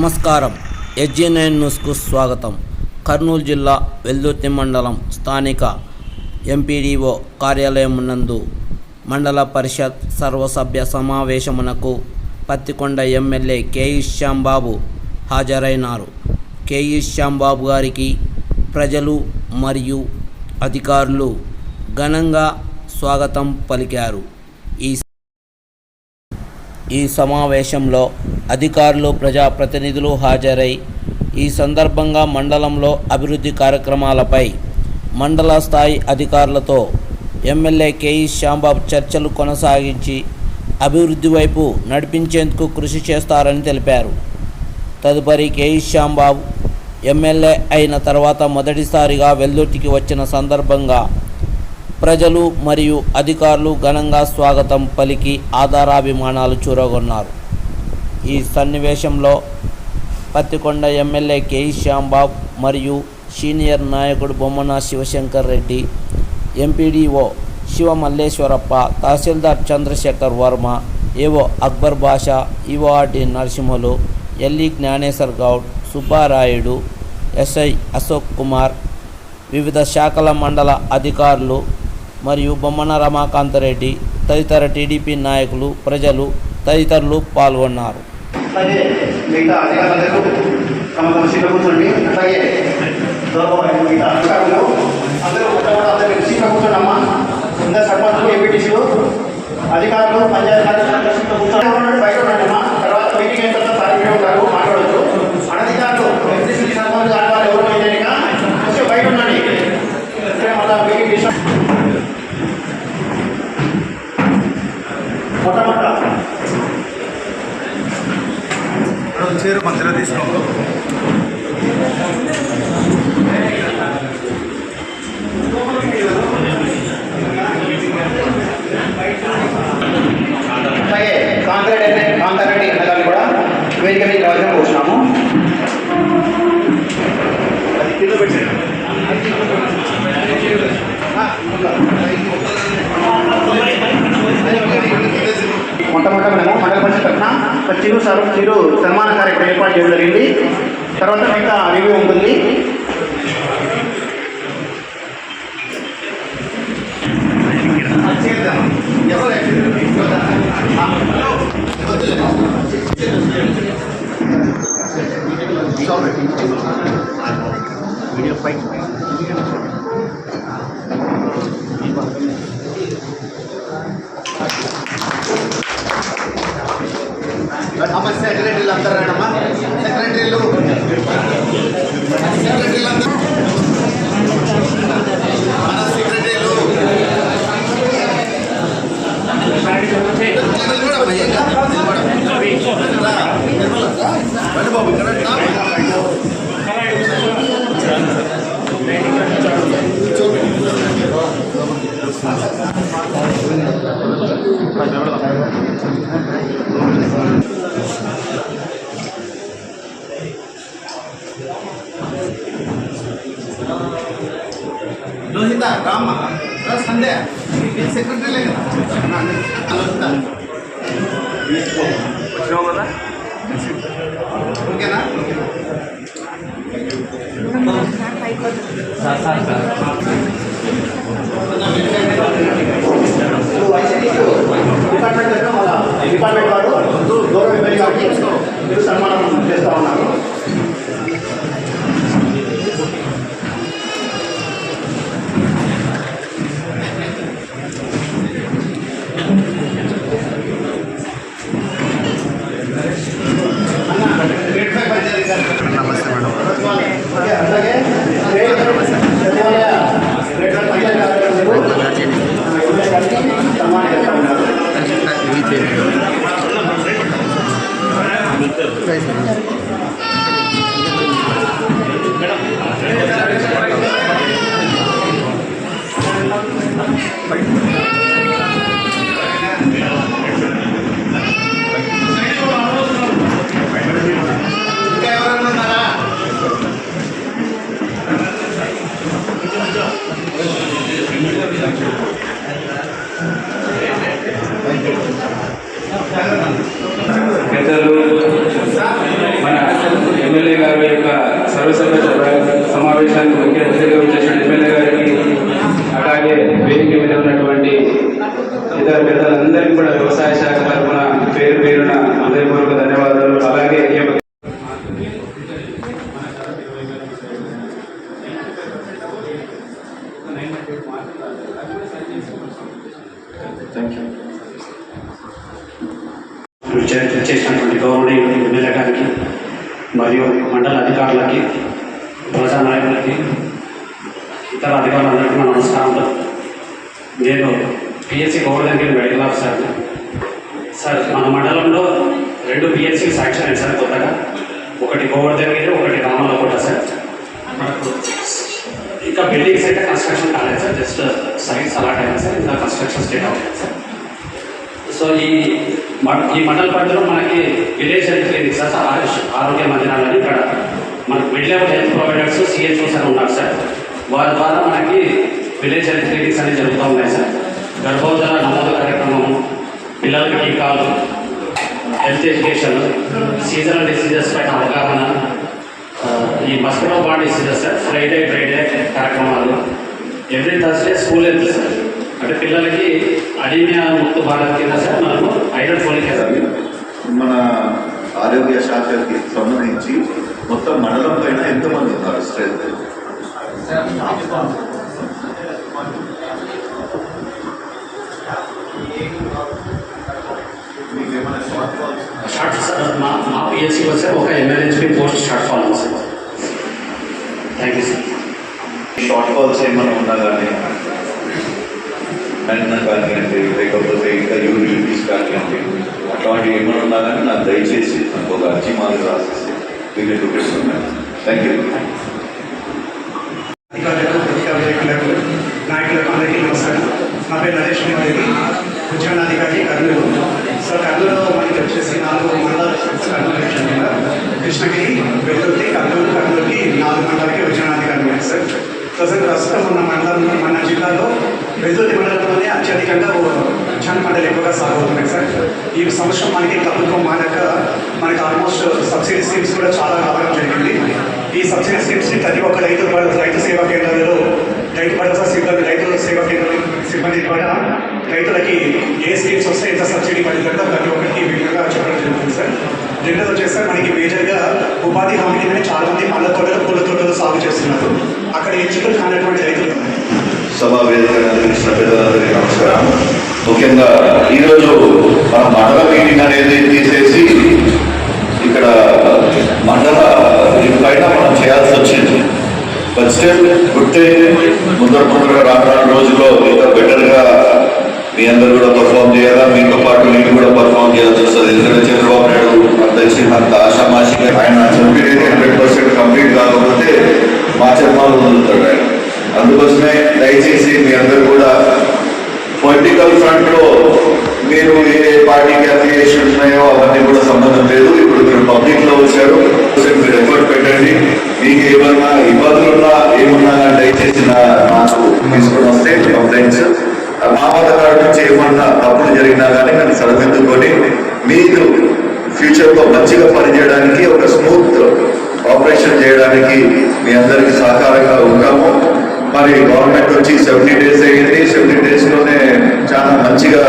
నమస్కారం. ఎస్జీనైన్ న్యూస్కు స్వాగతం. కర్నూలు జిల్లా వెల్దుర్తి మండలం స్థానిక ఎంపీడీఓ కార్యాలయం నందు మండల పరిషత్ సర్వసభ్య సమావేశమునకు పత్తికొండ ఎమ్మెల్యే కేఈ శ్యాంబాబు హాజరైనారు. కేఈ శ్యాంబాబు గారికి ప్రజలు మరియు అధికారులు ఘనంగా స్వాగతం పలికారు. ఈ సమావేశంలో అధికారులు ప్రజాప్రతినిధులు హాజరై ఈ సందర్భంగా మండలంలో అభివృద్ధి కార్యక్రమాలపై మండల స్థాయి అధికారులతో ఎమ్మెల్యే కేఈ శ్యాంబాబు చర్చలు కొనసాగించి అభివృద్ధి వైపు నడిపించేందుకు కృషి చేస్తారని తెలిపారు. తదుపరి కేఈ శ్యాంబాబు ఎమ్మెల్యే అయిన తర్వాత మొదటిసారిగా వెల్లుర్తికి వచ్చిన సందర్భంగా ప్రజలు మరియు అధికారులు ఘనంగా స్వాగతం పలికి ఆధారాభిమానాలు చూరగొన్నారు. ఈ సన్నివేశంలో పత్తికొండ ఎమ్మెల్యే కేఈ శ్యాంబాబు మరియు సీనియర్ నాయకుడు బొమ్మన శివశంకర్ రెడ్డి ఎంపీడీఓ శివ మల్లేశ్వరప్ప తహసీల్దార్ Chandrashekar Varma AO Akbar Basha EORD Narasimhulu LE Gnaneshwar Goud Subbarayudu SI Ashok Kumar వివిధ శాఖల మండల అధికారులు మరియు బొమ్మన రమాకాంతరెడ్డి తదితర టీడీపీ నాయకులు ప్రజలు తదితరులు పాల్గొన్నారు. అధికారులు పంచాయతీ అలాగే కాంతారెడ్డి కాంతారెడ్డి అన్నగారిని కూడా వేదిక మీద అమ్మ సెక్రటరీలు అందరూ రండమ్మా సెక్రటరీలు. సెక్రటరీలు అందరూ. మన సెక్రటరీలు. బాబు ఇక్కడ ಲೋಹಿತ ರಾಮ ಸಂಜೆ ಸೆಕ್ರೆಟರಿ ನಾನು ಲೋಹಿತ ಓಕೆನಾ ಸರ್ ಸರ್ ಸರ್ డిపార్ట్మెంట్ దగ్గర మన డిపార్ట్మెంట్ వారు గౌరవ ఎమ్మెల్యే గారికి మీరు సన్మానం చేస్తా ఉన్నారు. చే- చేసినటువంటి గౌరవనీయులు ఎమ్మెల్యే గారికి మరియు మండల అధికారులకి ప్రజానాయకులకి ఇతర అధికారులందరికీ నా నమస్కారం నేను పిఎస్సి గౌరవంగిరి మెడికల్ ఆఫీసర్ సార్. మన మండలంలో రెండు పిఎస్సి శాంక్షన్ అయింది సార్ కొత్తగా. ఒకటి గోవర్ధనగిరి ఒకటి రామలకోట సార్. మనకు ఇంకా బిల్డింగ్స్ అయితే కన్స్ట్రక్షన్ కాలేదు సార్ జస్ట్ సైట్స్ అలాట్ అయింది సార్ ఇంకా కన్స్ట్రక్షన్ స్టేట్ అవుతుంది సార్ సో ఈ మ- ఈ మండల పరిధిలో మనకి village health clinic sir Ayush ఆరోగ్య మందిరాలని ఇక్కడ మనకి mid level health providers CHOs అని ఉన్నారు సార్ వారి ద్వారా మనకి విలేజ్ హెల్త్ క్లినిక్స్ అనేవి జరుగుతూ ఉన్నాయి సార్ గర్భోదర నమోదు కార్యక్రమము పిల్లలకి టీకాలు హెల్త్ ఎడ్యుకేషన్ సీజనల్ డిసీజెస్ పైన అవగాహన ఈ మస్కిటో బాడీ డిసీజెస్ సార్? ఫ్రైడే ఫ్రైడే కార్యక్రమాలు. ఎవ్రీ థర్స్డే స్కూల్ వెళ్తుంది సార్? అంటే పిల్లలకి అడీమియా ముక్త భారత్ కింద సార్ మనము ఐరన్ ఫోలిక్ మన ఆరోగ్య శాఖకి సంబంధించి మొత్తం మండలం పైన ఎంతమంది ఉన్నారు? స్ట్రెంత్ షార్ట్ సార్ మా మా పిహెచ్సి వచ్చే ఒక ఎమ్మెల్యేస్పీ పోస్ట్ షార్ట్ ఫాల్ ఉంది sir thank you sir shortfalls ఏమైనా ఉన్నా కానీ వెంటనే కానివ్వండి లేకపోతే ఇంకా యూనిటీస్ కానివ్వండి అట్లాంటివి ఏమైనా ఉన్నా కానీ నాకు దయచేసి నాకు ఒక అర్జీ మాదిరి రాసేసి వీళ్ళు చూపిస్తున్నాను థ్యాంక్ యూ అధికారులకు ప్రభుత్వ వ్యక్తులకు నాయకులకు అందరికీ నమస్కారం నా పేరు నరేష్ కుమార్ రెడ్డి ఉద్యానాధికారి కర్నూలు సో కర్నూలులో మనకి వచ్చేసి నాలుగు మండలాలు కర్నూలు డివిజన్ కింద కృష్ణగిరి వెల్లుల్లి కర్నూలు కర్నూలుకి నాలుగు మండలకి ఉద్యానాధికారి ఉన్నాయి సార్. ప్రజెంట్ ప్రస్తుతం ఉన్న మండలం మన జిల్లాలో వెల్లుల్లి మండలంలోనే అత్యధికంగా ఉద్యాన పంటలు ఎక్కువగా సాగుతున్నాయి సార్. ఈ సంవత్సరం మనకి ప్రభుత్వం మానక మనకి ఆల్మోస్ట్ సబ్సిడీ స్కీమ్స్ కూడా చాలా రావడం జరిగింది. ఈ సబ్సిడీ స్కీమ్స్ని ప్రతి ఒక్క రైతు రైతు సేవా కేంద్రాలలో రైతు భరోసా సిబ్బంది రైతుల సేవా కేంద్రం సిబ్బంది ద్వారా రైతులకి ఏ స్కీమ్స్ వస్తే ఎంత సబ్సిడీ పడుతుందో ప్రతి ఒక్కరికి విధంగా చెప్పడం జరుగుతుంది సార్. రెండోది వచ్చేసి మనకి మేజర్గా ఉపాధి హామీ కింద చాలా మంది పళ్ళ తోటలు పూల తోటలు సాగు చేస్తున్నారు. అక్కడ ఎంచుకలు కానటువంటి రైతులు సభా వేదిక నిర్వహించిన పెద్దలందరికీ నమస్కారం. ముఖ్యంగా ఈరోజు మన మండల మీటింగ్ అనేది తీసేసి ఇక్కడ మండల దీని పైన మనం చేయాల్సి వచ్చింది. బట్ స్టిల్ గుర్తే ముందర ముందరగా రానున్న రోజుల్లో ఇంకా బెటర్గా మీ అందరు కూడా పర్ఫామ్ చేయాలా? మీతో పాటు నేను కూడా పర్ఫామ్ చేయాల్సి వస్తుంది. ఎందుకంటే చంద్రబాబు నాయుడు నాకు తెలిసి అంత ఆశామాషిగా ఆయన చెప్పేది హండ్రెడ్ పర్సెంట్ కంప్లీట్ కాకపోతే మా చర్మాలు వదులుతాడు ఆయన. అందుకోసమే దయచేసి మీ అందరు కూడా పొలిటికల్ ఫ్రంట్లో మీరు ఏ పార్టీకి అఫిలియేషన్ ఉన్నాయో అవన్నీ కూడా సంబంధం లేదు. జరిగినా కానీ నన్ను సరిదిద్దుకొని మీరు ఫ్యూచర్లో మంచిగా పనిచేయడానికి ఒక స్మూత్ ఆపరేషన్ చేయడానికి మీ అందరికీ సహకారంగా ఉంటాము మరి గవర్నమెంట్ వచ్చి సెవెంటీ డేస్ అయ్యింది. సెవెంటీ డేస్లోనే చాలా మంచిగా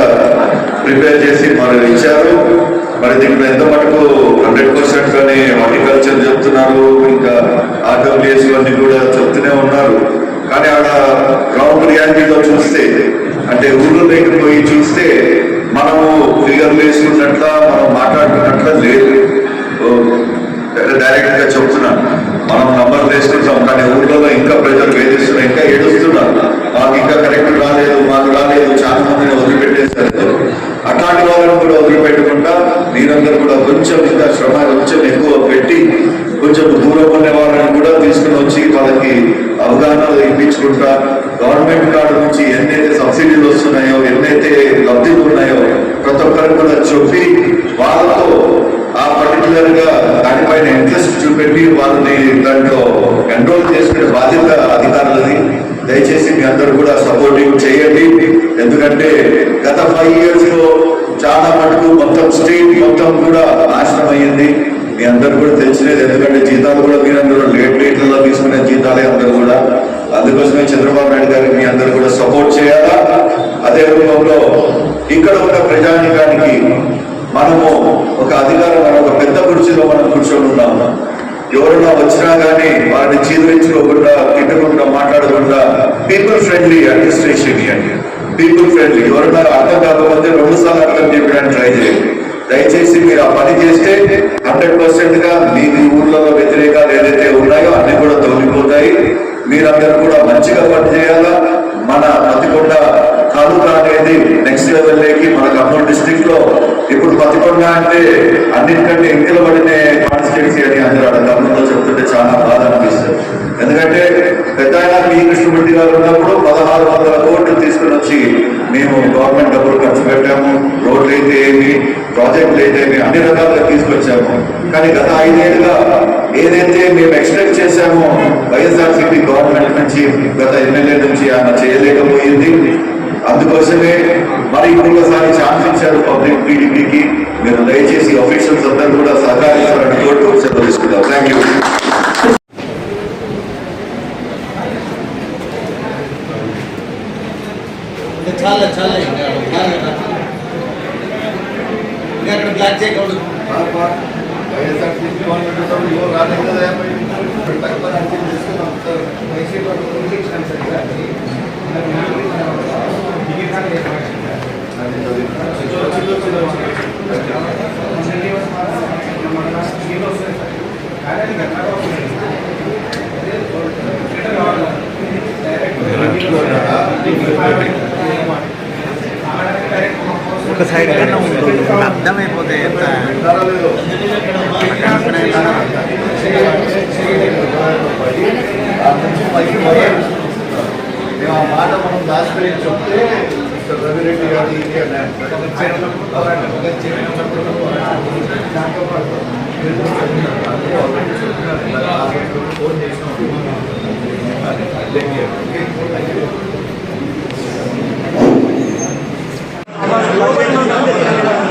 ప్రిపేర్ చేసి మరి ఇచ్చారు. మరి దీంట్లో ఎంత మటుకు హండ్రెడ్ పర్సెంట్ కానీ హార్టికల్చర్ చెప్తున్నారు. ఇంకా ఆర్డబ్ల్యూఎస్ అన్ని కూడా చెప్తూనే ఉన్నారు. కానీ ఆడ గ్రౌండ్ రియాలిటీలో చూస్తే అంటే ఊళ్ళోకి పోయి చూస్తే మనము ఫిగర్ వేసుకున్నట్ల మనం మాట్లాడుకున్నట్ల లేదు. డైరెక్ట్గా చెప్తున్నాను. మనం నంబర్ వేసుకుంటాం కానీ ఊళ్ళో ఇంకా ప్రజలు వేధిస్తున్నారు ఇంకా ఏడుస్తున్నారు. మాకు ఇంకా కరెక్ట్ రాలేదు మాకు రాలేదు చాలా మందిని వదిలిపెట్టేస్తారు అట్లాంటి వాళ్ళని కూడా వదిలిపెట్టకుండా మీరందరూ కూడా కొంచెం ఇంకా శ్రమ కొంచెం ఎక్కువ పెట్టి కొంచెం దూరం ఉండే వాళ్ళని కూడా తీసుకుని వచ్చి వాళ్ళకి అవగాహన ఇప్పించుకుంటా గవర్నమెంట్ కార్డు నుంచి ఎన్నైతే సబ్సిడీలు వస్తున్నాయో ఎన్నైతే లబ్ధిలు ఉన్నాయో ప్రతి ఒక్కరికి కూడా చెప్పి వాళ్ళతో ఆ పర్టికులర్గా దానిపైన ఇంట్రెస్ట్ చూపెట్టి వాళ్ళని దాంట్లో కంట్రోల్ చేసుకునే బాధ్యత అధికారులది. దయచేసి మీ అందరూ కూడా సపోర్టివ్ చేయండి. ఎందుకంటే గత ఫైవ్ ఇయర్స్లో చాలా మటుకు మొత్తం స్టేట్ మొత్తం కూడా నాశనం అయ్యింది మీ అందరు కూడా తెలిసినది ఎందుకంటే జీతాలు కూడా మీరందరూ లేట్ రేట్లలో తీసుకునే జీతాలే అందరూ కూడా. అందుకోసమే చంద్రబాబు నాయుడు గారికి మీ అందరూ కూడా సపోర్ట్ చేయాలా? అదే రూపంలో ఇక్కడ ఉన్న ప్రజానికానికి మనము ఒక అధికారం మన ఒక పెద్ద కుర్చీలో మనం కూర్చొని ఉన్నాం. ఎవరైనా వచ్చినా కానీ వారిని చీదరించుకోకుండా తిట్టకుండా మాట్లాడకుండా పీపుల్ ఫ్రెండ్లీ అడ్మినిస్ట్రేషన్ ఇవ్వండి. పీపుల్ ఫ్రెండ్లీ ఎవరైనా అర్థం కాకపోతే రెండు సార్లు అర్థం చెప్పడానికి ట్రై చేయండి. దయచేసి మీరు ఆ పని చేస్తే హండ్రెడ్ పర్సెంట్గా మీ మీ ఊర్లలో వ్యతిరేకాలు ఏదైతే ఉన్నాయో అన్ని కూడా తొలగిపోతాయి. మీరందరూ కూడా మంచిగా పని చేయాలా? మన పతికొండ తాలూకా అనేది నెక్స్ట్ లెవెల్లోకి మన కర్నూలు డిస్ట్రిక్ట్లో ఇప్పుడు పతికొండ అంటే అన్నిటికంటే ఎంకిల పడిన కాన్స్టిట్యున్సీ అని అందరూ ఆడ కర్నూలులో చెప్తుంటే చాలా బాధ అనిపిస్తుంది. ఎందుకంటే పెద్ద ఆయన పి. కృష్ణమూర్తి గారు ఉన్నప్పుడు పదహారు వందల కోట్లు తీసుకుని వచ్చి మేము గవర్నమెంట్ డబ్బులు ఖర్చు పెట్టాము. రోడ్లు అయితే ఏమి ప్రాజెక్టులు అయితే ఏమి అన్ని రకాలుగా తీసుకొచ్చాము. కానీ గత ఐదేళ్ళుగా ఏదైతే మేము ఎక్స్పెక్ట్ చేశామో వైఎస్ఆర్సీపీ గవర్నమెంట్ నుంచి గత ఎమ్మెల్యే నుంచి ఆయన చేయలేకపోయింది. అందుకోసమే మరి ఇంకొకసారి ఛాన్స్ ఇచ్చారు పబ్లిక్ టీడీపీకి. మీరు దయచేసి ఆఫీషియల్స్ అందరూ కూడా సహకరిస్తారని సెలవు తీసుకుంటాం థ్యాంక్ యూ చాలా చాలా ఇంకా అక్కడ బ్లాక్ చేయకూడదు किलोमीटरचा योग आलेला आहे पण टक्करांची दिसत नंतर पैसे पण तुमची छानसाठी आहे डायरेक्ट ఒక సైడ్ కన్నా ఉంటుంది. అర్థమైపోతే ఎంత? మేము ఆ మాట మనం దాచిపెట్టి చెప్తే రవిరెడ్డి గారు ఇది అన్నారు. ఫోన్ చేసినాం 何でやるの?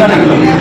Gracias.